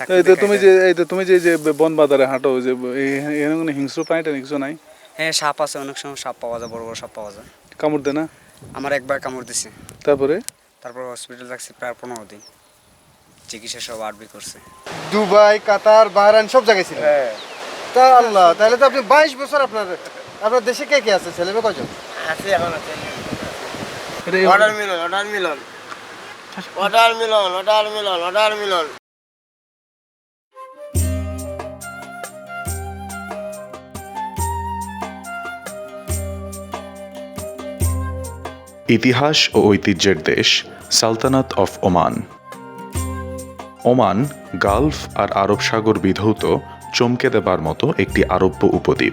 চাকরি এই তো তুমি যে এই তো তুমি যে যে বন বাজারে হাঁটো যে এই- এখানে কোনো হিংস্র প্রাণীটা কিছু নাই? হ্যাঁ সাপ আছে অনেক সময় সাপ পাওয়া যায় বড় বড় সাপ পাওয়া যায়। কামড় দেয় না? আমার একবার কামড় দিছে। তারপরে? তারপর হসপিটাল রাখছি প্রায় পনেরো দিন। চিকিৎসা সব আরবি করছে। দুবাই কাতার বাহরাইন সব জায়গায় ছিলেন তা আল্লাহ তাহলে তো আপনি বাইশ বছর আপনার আপনার দেশে কে কে আছে? ছেলে মেয়ে কজন আছে এখন আছে অর্ডার মিলন অর্ডার মিলন। অর্ডার মিলন অর্ডার মিলন অর্ডার মিলন। ইতিহাস ও ঐতিহ্যের দেশ, সালতানাত অফ ওমান। ওমান গালফ আর আরব সাগর বিধৌত চমকে দেবার মতো একটি আরব্য উপদ্বীপ।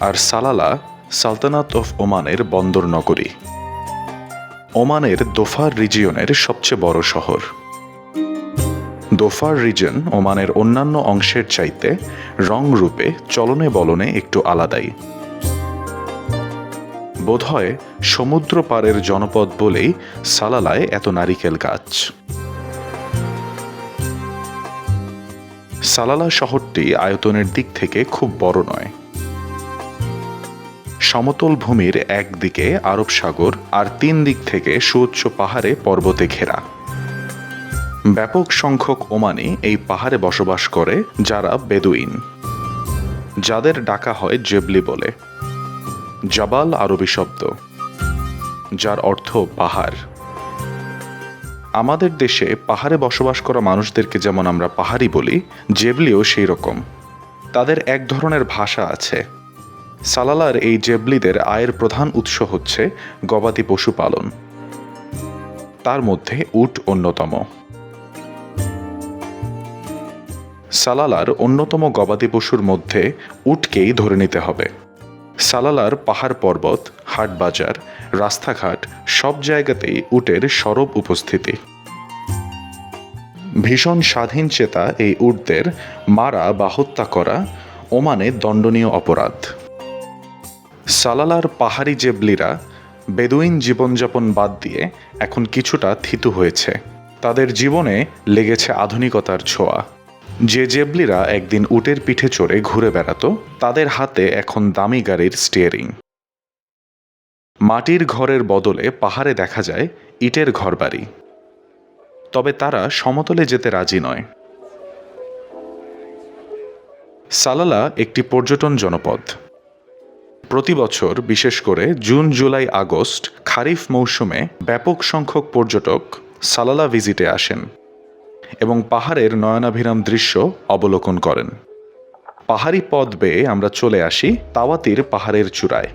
আর সালালা সালতানাত অফ ওমানের বন্দর নগরী। ওমানের দোফার রিজিয়নের সবচেয়ে বড় শহর। দোফার রিজন ওমানের অন্যান্য অংশের চাইতে রং রূপে চলনে বলনে একটু আলাদাই। বোধহয় সমুদ্র পাড়ের জনপদ বলেই সালালায় এত নারিকেল গাছ। সালালা শহরটি আয়তনের দিক থেকে খুব বড় নয়। সমতল ভূমির একদিকে আরব সাগর আর তিন দিক থেকে সুউচ্চ পাহাড়ে পর্বতে ঘেরা। ব্যাপক সংখ্যক ওমানি এই পাহাড়ে বসবাস করে, যারা বেদুইন, যাদের ডাকা হয় জেবলি বলে। জাবাল আরবি শব্দ, যার অর্থ পাহাড়। আমাদের দেশে পাহাড়ে বসবাস করা মানুষদেরকে যেমন আমরা পাহাড়ি বলি, জেবলিও সেই রকম। তাদের এক ধরনের ভাষা আছে। সালালার এই জেবলিদের আয়ের প্রধান উৎস হচ্ছে গবাদি পশুপালন তার মধ্যে উট অন্যতম। সালালার অন্যতম গবাদি পশুর মধ্যে উটকেই ধরে নিতে হবে। সালালার পাহাড় পর্বত, হাট বাজার, রাস্তাঘাট সব জায়গাতেই উটের সরব উপস্থিতি। ভীষণ স্বাধীন চেতা এই উটদের মারা বা হত্যা করা ওমানে দণ্ডনীয় অপরাধ। সালালার পাহাড়ি জেবলিরা বেদুইন জীবনযাপন বাদ দিয়ে এখন কিছুটা থিতু হয়েছে। তাদের জীবনে লেগেছে আধুনিকতার ছোঁয়া। যে জেবলিরা একদিন উটের পিঠে চড়ে ঘুরে বেড়াতো, তাদের হাতে এখন দামি গাড়ির স্টিয়ারিং মাটির ঘরের বদলে পাহাড়ে দেখা যায় ইটের ঘরবাড়ি। তবে তারা সমতলে যেতে রাজি নয়। সালালা একটি পর্যটন জনপদ। প্রতি বছর, বিশেষ করে জুন, জুলাই, আগস্ট, খারিফ মৌসুমে ব্যাপক সংখ্যক পর্যটক সালালা ভিজিটে আসেন। এবং পাহাড়ের নয়নাভিরাম দৃশ্য অবলোকন করেন। পাহাড়ি পথ বেয়ে আমরা চলে আসি তাওয়াতির পাহাড়ের চূড়ায়।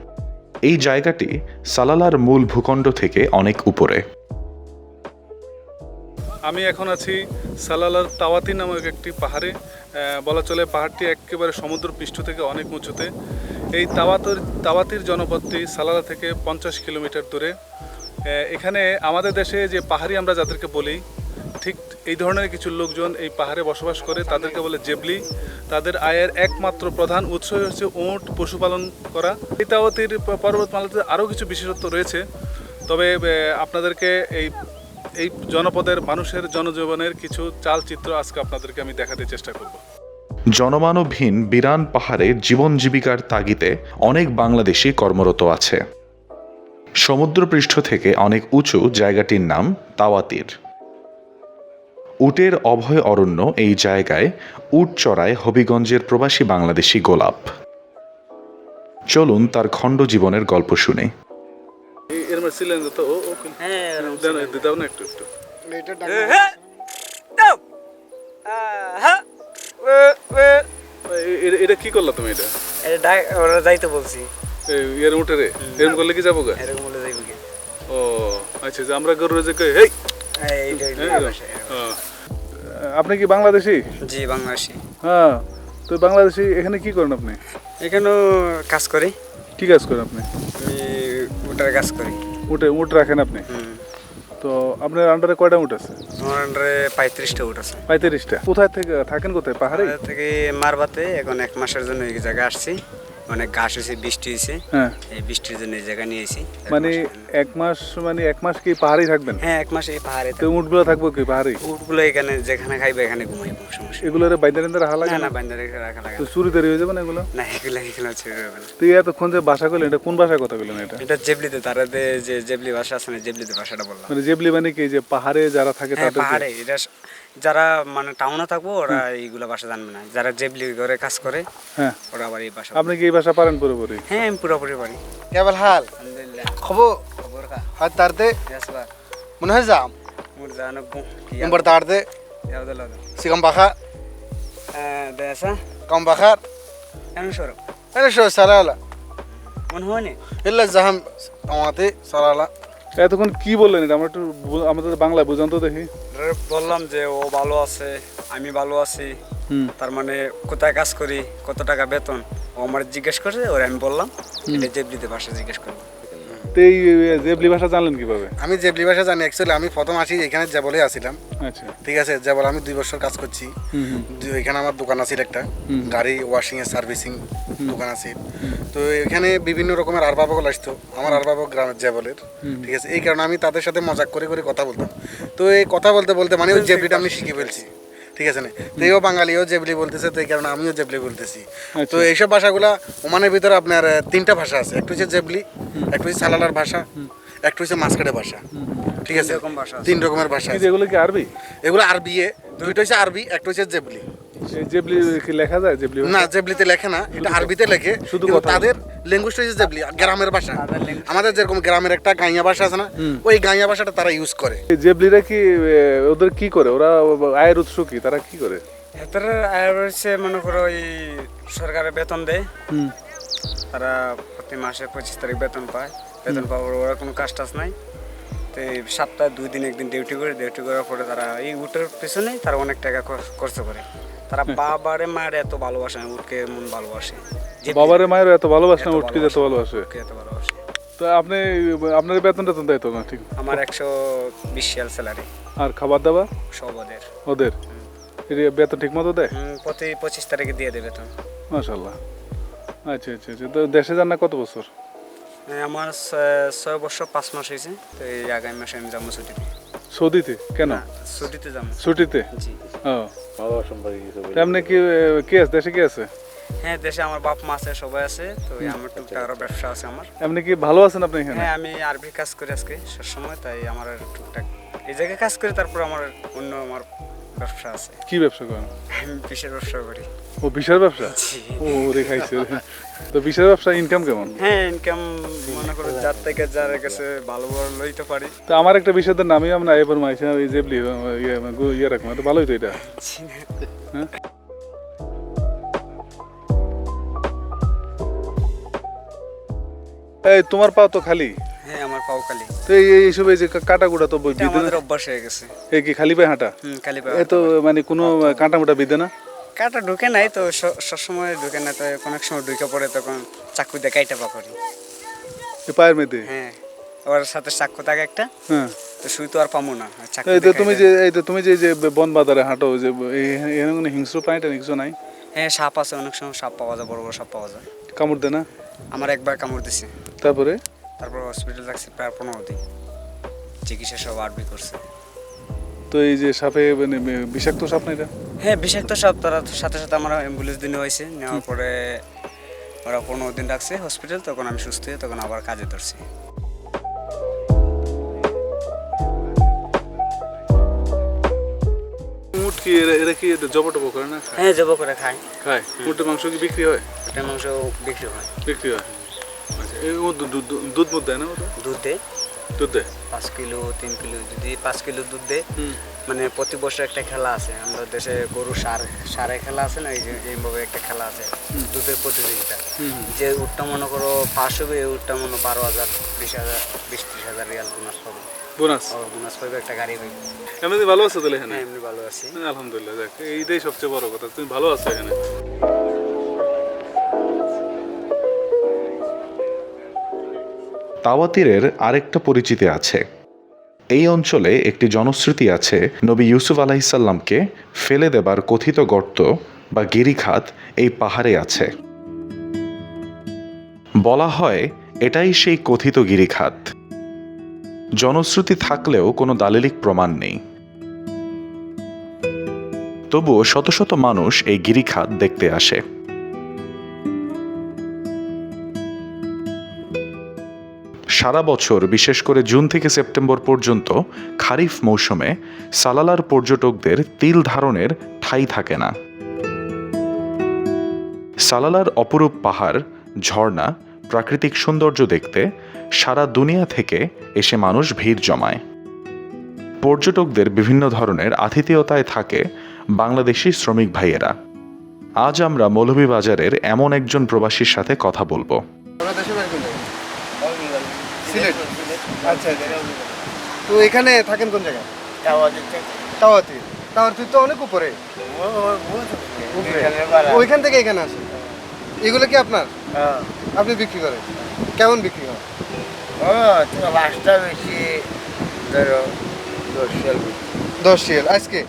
এই জায়গাটি সালালার মূল ভূখণ্ড থেকে অনেক উপরে। আমি এখন আছি সালালার তাওয়াতি নামক একটি পাহাড়ে। বলা চলে পাহাড়টি একেবারে সমুদ্র পৃষ্ঠ থেকে অনেক উঁচুতে। এই তাওয়াতর, তাওয়াতির জনপদটি সালালা থেকে পঞ্চাশ কিলোমিটার দূরে। এখানে আমাদের দেশে যে পাহাড়ি আমরা যাদেরকে বলি এই ধরনের কিছু লোকজন এই পাহাড়ে বসবাস করে, তাদেরকে বলে জেবলি। তাদের আয়ের একমাত্র প্রধান উৎস হচ্ছে উট, পশুপালন করা। এই তাওয়াতির প- পর্বতমালাতে আরও কিছু বিশেষত্ব রয়েছে। তবে আপনাদেরকে এই এই জনপদের মানুষের জনজীবনের কিছু চালচিত্র আজকে আপনাদেরকে আমি দেখাতে চেষ্টা করব। জনমানবহীন বিরান পাহাড়ে জীবন জীবিকার তাগিদে অনেক বাংলাদেশি কর্মরত আছে। সমুদ্রপৃষ্ঠ থেকে অনেক উঁচু জায়গাটির নাম তাওয়াতির। উটের অভয় অরণ্য এই জায়গায় উট চড়ায় হবিগঞ্জের প্রবাসী বাংলাদেশি গোলাপ। চলুন তার খণ্ড জীবনের গল্প শুনে। এর মধ্যে ছিলেন তো ও ও হ্যাঁ দেন- দাও না একটু একটু। এ- এ- এটা কি করলা তুমি এটা? এটা ওরা যাইতে বলছি। এর উঠে রে এরকম করলে কি যাব গা? এরকম বলে যাইবে কি ও আচ্ছা আমরা গরু যে কই হেই! এইটা হ্যাঁ। আপনি কি বাংলাদেশি? জি বাংলাদেশি। হ্যাঁ তো বাংলাদেশি এখানে কি করেন আপনি? এখানেও কাজ করি। কি কাজ করেন আপনি? আমি ওটার কাজ করি। উঠে উঠ রাখেন আপনি? তো আপনার আন্ডারে কয়টা উঠ আছে? আমার আন্ডারে পঁয়ত্রিশটা উঠ আছে। পঁয়ত্রিশটা। কোথায় থেকে থাকেন কোথায়? পাহাড়ে থেকে মারবাতে এখন এক মাসের জন্য এই জায়গায় আসছি। মানে ঘাস হয়েছে বৃষ্টি হয়েছে। হ্যাঁ। এই বৃষ্টির জন্য এই জায়গায় নিয়েছি মানে এক মাস মানে এক মাস কি পাহাড়েই থাকবেন? হ্যাঁ এক মাস এই পাহাড়ে তো উঠগুলো থাকব কি পাহাড়েই উটগুলো এখানে যেখানে খাইবে এখানে ঘুমাইবো সমস্যা। এগুলো বাইন্দা টেন্দা রাখা লাগে না না? না রাখা লাগে তো চুরি দেরি হয়ে যাবে না এগুলো? না এগুলো এগুলো ছেড়ে দেবে না। তুই এতক্ষণ যে ভাষা করলেন এটা কোন ভাষায় কথা বললেন এটা? এটা জেবলিতে তারা যে জেবলি ভাষা আছে না জেবলিতে ভাষাটা বললাম। মানে জেবলি মানে কি? যে পাহাড়ে যারা থাকে হ্যাঁ তাদের পাহাড়ে এটা যারা মানে টাউনে থাকব ওরা এইগুলো ভাষা জানবে না। যারা জেবলি করে কাজ করে হ্যাঁ। ওরা আবার এই ভাষা আপনি কি এই ভাষা পারেন পুরোপুরি? হ্যাঁ আমি পুরোপুরি পারি। কেবল হাল। আলহামদুলিল্লাহ। খবর? খবর কা? হাত তারতে ইয়াসবার মনে হয় যাম। মুর জানো গু কি নম্বর তারতে সিকাম বাখা দেসা কম বাখার কেন সর এনে শো সালালা মনে হয় না? ইল্লা জাহাম আমাতে এতক্ষণ কি বললেন এটা? আমরা একটু আমাদের বাংলায় বুঝান তো দেখি। বললাম যে ও ভালো আছে আমি ভালো আছি। তার মানে কোথায় কাজ করি কত টাকা বেতন? ও আমার জিজ্ঞেস করছে ওর আমি বললাম এটা জেবলিতে ভাষা জিজ্ঞেস করব তো এই জেবলি ভাষা জানলেন কীভাবে? আমি জেবলি ভাষা জানি অ্যাকচুয়ালি আমি প্রথম আসি এখানে জেবলে আসিলাম আচ্ছা। ঠিক আছে জেবল আমি দুই বছর কাজ করছি। এখানে আমার দোকান আছে একটা গাড়ি ওয়াশিং এর সার্ভিসিং দোকান আছে। তো এখানে বিভিন্ন রকমের আরবাবকল আসতো। আমার আরবাবক গ্রামের জেবলের। ঠিক আছে এই কারণে আমি তাদের সাথে মজাক করে করে কথা বলতাম। তো এই কথা বলতে বলতে মানে ওই জেবলিটা আমি শিখে ফেলছি। ঠিক আছে না? তো এও বাঙালিও জেবলি বলতেছে তো এই কারণে আমিও জেবলি বলতেছি। তো এইসব ভাষাগুলো ওমানের ভিতরে আপনার তিনটা ভাষা আছে। একটু হচ্ছে জেবলি একটু হচ্ছে সালালার ভাষা একটু হচ্ছে মাসকাটে ভাষা। ঠিক আছে? তিন রকম ভাষা আছে। তিন রকমের ভাষা এগুলো যেগুলো কি আরবি? এগুলো আরবি এ, দুইটা হচ্ছে আরবি একটা হচ্ছে জেবলি। জেবলি কি লেখা যায়? জেবলি না জেবলিতে লেখে না এটা আরবিতে লেখে শুধু তাদের ল্যাঙ্গুয়েজটা হচ্ছে জেবলি গ্রামের ভাষা। আমাদের যেরকম গ্রামের একটা গাইয়া ভাষা আছে না ওই গাইয়া ভাষাটা তারা ইউজ করে। জেবলিরা কি ওদের কি করে? ওরা আয়ের উৎস কি? তারা কি করে? এতরে আয় হচ্ছে মনে করো ওই সরকারের বেতন দেয়। তারা প্রতি মাসে পঁচিশ তারিখ বেতন পায়। বেতন পাওয়ার পর ওরা কোনো কাজ টাজ নাই। তো সপ্তাহে দুই দিন একদিন ডিউটি করে ডিউটি করার পরে তারা এই উটের পিছনে তারা অনেক টাকা খর- খরচ করে। তারা বাবারে মায়ের এত ভালোবাসে না উটকে মন ভালোবাসে বাবারে মায়ের এত ভালোবাসে না উঠকে এত ভালোবাসে এত ভালোবাসে। তো আপনি আপনার বেতন টেতন দেয় তো না ঠিক? আমার একশো বিশ সাল স্যালারি আর খাবার দাবার? সব ওদের। ওদের? বেতন ঠিক মতো দেয় প্রতি পঁচিশ তারিখে দিয়ে দেবে বেতন। মাশাল্লাহ আচ্ছা আচ্ছা আচ্ছা। তো দেশে যান না কত বছর? হ্যাঁ, আমার ছয়- ছয় বছর পাঁচ মাস হয়েছে তো এই আগামী মাসে আমি যাব ছুটিতে। সৌদিতে? কেন? ছুটিতে যাব। ছুটিতে? জি। ও। তো আপনি কি কে আছে? দেশে কে আছে? হ্যাঁ দেশে আমার বাপ মা আছে সবাই আছে। তো আমার টুকটাক আরও ব্যবসা আছে আমার। আপনি কি ভালো আছেন আপনি এখানে? হ্যাঁ আমি আরবি কাজ করি আজকে সবসময় তাই আমার টুকটাক এই জায়গায় কাজ করি তারপর আমার অন্য আমার ব্যবসা আছে। কি ব্যবসা করেন? আমি পিসের ব্যবসা করি। ও বিশাল ব্যবসা? ও রেখাইছে তো বিশাল ব্যবসা ইনকাম কেমন? হ্যাঁ ইনকাম মনে করো যার থেকে যার কাছে ভালো ভালো লইতে পারি। তো আমার একটা বিষয়ের নামই আমরা এবার মাইছে এই জেবলি ইয়ে ইয়ে রাখব তো ভালোই তো এটা। হ্যাঁ? এই তোমার পাও তো খালি। আমার তো এই এইসব এই যে কাটা কুটা তো আমাদের অভ্যাস হয়ে গেছে। এই কি খালি পায়ে হাঁটা? হুম খালি এ তো মানে কোনো কাঁটা মোটা বিধে না? কাটা ঢুকে নাই তো সবসময় ঢুকে না তো অনেক সময় ঢুকে পড়ে তখন চাকু দিয়ে কাইটা পা করি। পায়ের মেয়েতে হ্যাঁ ওর সাথে চাকু থাকে একটা হ্যাঁ। তো আর পাবো না এই তো তুমি যে এই তো তুমি যে যে বন বাজারে হাঁটো যে এই- এখানে কোনো হিংস্র প্রাণীটা হিংস্র নাই? হ্যাঁ সাপ আছে অনেক সময় সাপ পাওয়া যায় বড় বড় সাপ পাওয়া যায়। কামড় দেয় না? আমার একবার কামড় দিছে। তারপরে? তারপর হসপিটাল লাগছে প্রায় পনেরো দিন। চিকিৎসা সব আরবি করছে। তো এই যে সাপে মানে বিষাক্ত সাপ না এটা? হ্যাঁ বিষাক্ত সাপ তারা সাথে সাথে আমার অ্যাম্বুলেন্স দিনে হয়েছে। নেওয়ার পরে ওরা পনেরো দিন রাখছে হসপিটাল তখন আমি সুস্থ হয়ে তখন আবার কাজে ধরছি। উট কি এরা এরা কি জব টব করে না? হ্যাঁ জব করে খাই খায়। উটের মাংস কি বিক্রি হয়? ওটা মাংস বিক্রি হয়। বিক্রি হয়। ও দুধ মুধ দেয় না দুধ দেয়। দুধ দেয়? পাঁচ কিলো তিন কিলো যদি পাঁচ কিলো দুধ দেয় মানে প্রতি বছর একটা খেলা আছে। আমাদের দেশে গরু সার সারে খেলা আছে না এইভাবে একটা খেলা আছে দুধের প্রতিযোগিতা। যে উটটা মনে করো পাঁচ হবে এই উটটা মনে বারো হাজার বিশ হাজার বিশ ত্রিশ হাজার রিয়াল বোনাস পাবে বোনাস? বোনাস পাবে একটা গাড়ি পাবে এমনি ভালো আছো তাহলে এখানে? হ্যাঁ এমনি ভালো আছি। আলহামদুলিল্লাহ দেখ এইটাই সবচেয়ে বড় কথা। তুমি ভালো আছো এখানে? তাওয়াতিরের আরেকটা পরিচিতি আছে। এই অঞ্চলে একটি জনশ্রুতি আছে, নবী ইউসুফ আলাহিসাল্লামকে ফেলে দেবার কথিত গর্ত বা গিরিখাত এই পাহাড়ে আছে। বলা হয়, এটাই সেই কথিত গিরিখাত। জনশ্রুতি থাকলেও কোনো দালিলিক প্রমাণ নেই। তবুও শত শত মানুষ এই গিরিখাত দেখতে আসে। সারা বছর, বিশেষ করে জুন থেকে সেপ্টেম্বর পর্যন্ত, খারিফ মৌসুমে সালালার পর্যটকদের তিল ধারণের ঠাঁই থাকে না। সালালার অপরূপ পাহাড়, ঝর্ণা, প্রাকৃতিক সৌন্দর্য দেখতে সারা দুনিয়া থেকে এসে মানুষ ভিড় জমায়। পর্যটকদের বিভিন্ন ধরনের আতিথেয়তায় থাকে বাংলাদেশি শ্রমিক ভাইয়েরা। আজ আমরা মৌলভীবাজারের এমন একজন প্রবাসীর সাথে কথা বলব আপনার দেশের বাড়ি কোন জায়গায়? সিলেট? আচ্ছা আচ্ছা। তো এখানে থাকেন কোন জায়গায়? তাওয়াতি। তাওয়াতি। তো অনেক উপরে। ওইখান থেকে এখানে আসে এগুলো কি আপনার? আপনি বিক্রি করেন? কেমন বিক্রি হয়? লাস্টটা বেশি ধরো দশ সাল দশ শিয়াল। আজকে?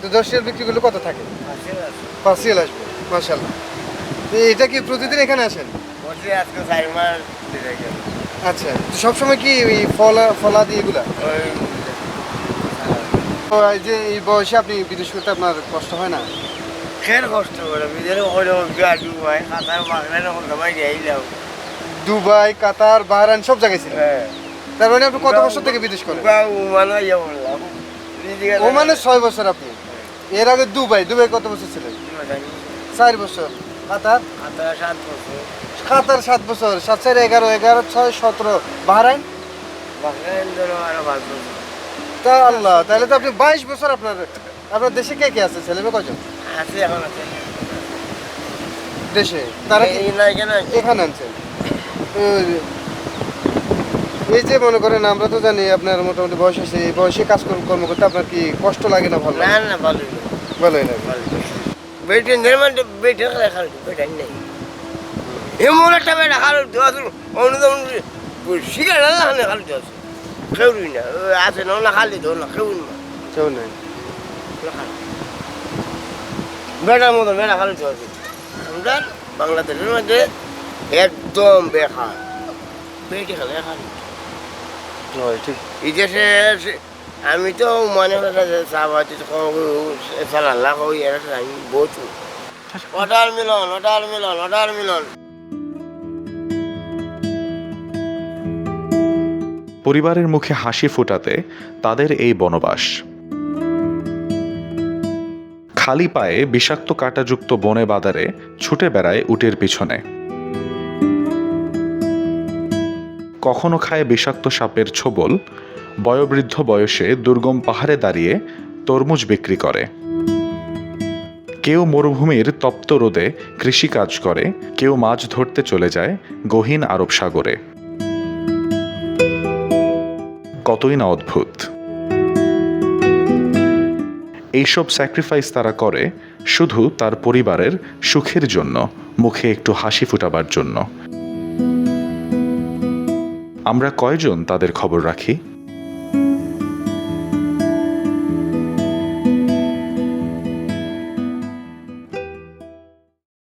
তো দশ শিয়াল বিক্রি করলে কত থাকে? পাঁচ শিয়াল আসবে। মাসাল্লাহ তো এটা কি প্রতিদিন এখানে আসেন? আজকে চার মাস আচ্ছা সবসময় কি ওই ফলা ফলাদি এগুলা? তো এই যে এই বয়সে আপনি বিদেশ করতে আপনার কষ্ট হয় না? খের কষ্ট করে? করে গাড়ি ভাই খাতার বাগড়া যখন সবাই দিয়ে দুবাই কাতার বাহরাইন সব জায়গায় ছিলেন? হ্যাঁ। তার মানে আপনি কত বছর থেকে বিদেশ করেন? ওমানো মানে ছয় বছর আপনি। এর আগে দুবাই দুবাই কত বছর ছিলেন? চার বছর। কাতার কাতার সাত বছর। সাত চার এগারো এগারো ছয় সতেরো। বাহরাইন? তা আল্লাহ তাহলে তো আপনি বাইশ বছর আপনার আপনার দেশে কে কে আছে? ছেলে মেয়ে কজন আছে এখন আছে। দেশে? তারা এখানে আনছেন এই যে মনে করেন আমরা তো জানি আপনার মোটামুটি বয়স আছে এই বয়সে কাজ কর্ম করতে আপনার কি কষ্ট লাগে না ভালো না লাগে। না ভালো ভালোই লাগে। বেটে নির্মাণ বেটে খাল বেটা নেই। এমন একটা বেটা খাল দেওয়া অনুদান শিকার না হানে খাল দেওয়া খেউরি না আছে না না খালি দেও না খেউরি না। কেউ নাই। বেটার মতো বেটা খালি দেওয়া আমরা বাংলাদেশের মধ্যে একদম বেকার বেটে খালে খালি ঠিক। এই দেশে আমি তো মনে হয় চাবাতি আমি বলছি ওটার মিলন ওটার মিলন ওটার মিলন। পরিবারের মুখে হাসি ফোটাতে তাদের এই বনবাস। খালি পায়ে বিষাক্ত কাঁটাযুক্ত বনে বাদারে ছুটে বেড়ায় উটের পিছনে। কখনো খায় বিষাক্ত সাপের ছোবল বয়োবৃদ্ধ বয়সে দুর্গম পাহাড়ে দাঁড়িয়ে তরমুজ বিক্রি করে। কেউ মরুভূমির তপ্ত রোদে কৃষিকাজ করে, কেউ মাছ ধরতে চলে যায় গহীন আরব সাগরে। কতই না অদ্ভুত। এইসব স্যাক্রিফাইস তারা করে শুধু তার পরিবারের সুখের জন্য, মুখে একটু হাসি ফুটাবার জন্য। আমরা কয়জন তাদের খবর রাখি?